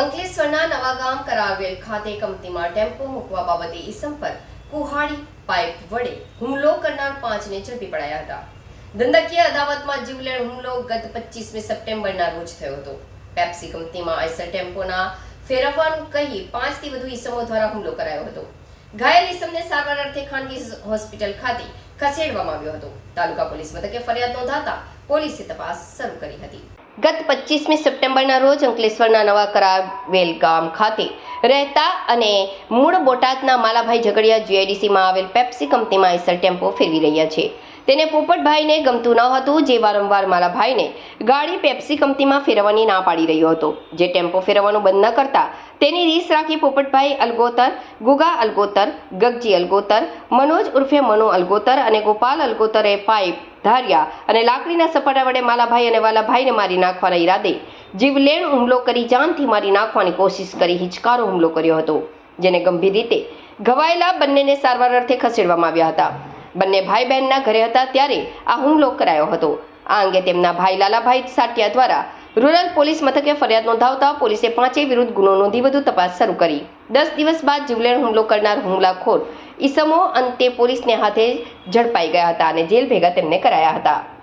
અંકલેશ્વરના નવાગામ કરાવેલ ખાતે કંપનીમાં ટેમ્પો મૂકવા બાબતે ઈસમ પર કુહાડી પાઇપ વડે હુમલો કરનાર પાંચને ઝડપી પડાયા હતા. ધંધાકીય અદાવતમાં જીવલેણ હુમલો ગત પચીસમી સપ્ટેમ્બરના રોજ થયો હતો. પેપ્સી કંપનીમાં આઈસર ટેમ્પોના ફેરવવાનું કહી પાંચથી વધુ ઈસમો દ્વારા હુમલો કરાયો હતો. ઘાયલ ઈસમને સારવાર અર્થે ખાનગી હોસ્પિટલ ખાતે ખસેડવામાં આવ્યો હતો. તાલુકા પોલીસ મથકે ફરિયાદ નોંધાતા પોલીસે તપાસ શરૂ કરી હતી. ગત પચીસમી સપ્ટેમ્બરના રોજ અંકલેશ્વરના નવા કરાવેલ ગામ ખાતે રહેતા અને મૂળ બોટાદના માલાભાઈ ઝઘડિયા જીઆઈડીસીમાં આવેલ પેપ્સી કંપનીમાં આઈસર ટેમ્પો ફેરવી રહ્યા છે. તેને પોપટભાઈને ગમતું ન હતું, જે વારંવાર માલાભાઈને ગાડી પેપ્સી કંપનીમાં ફેરવવાની ના પાડી રહ્યો હતો. જે ટેમ્પો ફેરવવાનું બંધ ન કરતા તેની રીસ રાખી પોપટભાઈ અલગોતર, ગુગા અલગોતર, ગગજી અલગોતર, મનોજ ઉર્ફે મનુ અલગોતર અને ગોપાલ અલગોતરે પાઇપ ધાર્યા અને લાકડીના સપાટા વડે માલાભાઈ અને વાલાભાઈને મારી નાખવાના ઈરાદે. જીવલેણ હુમલો કરી જાનથી મારી નાખવાની કોશિશ કરી હિચકારો હુમલો કર્યો હતો, જેને ગંભીર રીતે ઘવાયેલા બંનેને સારવાર અર્થે ખસેડવામાં આવ્યા હતા. બંને ભાઈ બહેનના ઘરે હતા ત્યારે આ હુમલો કરાયો હતો. આ અંગે તેમના ભાઈ લાલાભાઈ સાટિયા દ્વારા રૂરલ પોલીસ મથકે ફરિયાદ નોંધાવતા પોલીસે પાંચેય વિરુદ્ધ ગુનો નોંધી વધુ તપાસ શરૂ કરી. દસ દિવસ બાદ જીવલેણ હુમલો કરનાર હુમલાખોર ઈસમો અંતે પોલીસને હાથે ઝડપાઈ ગયા હતા અને જેલ ભેગા તેમને કરાયા હતા.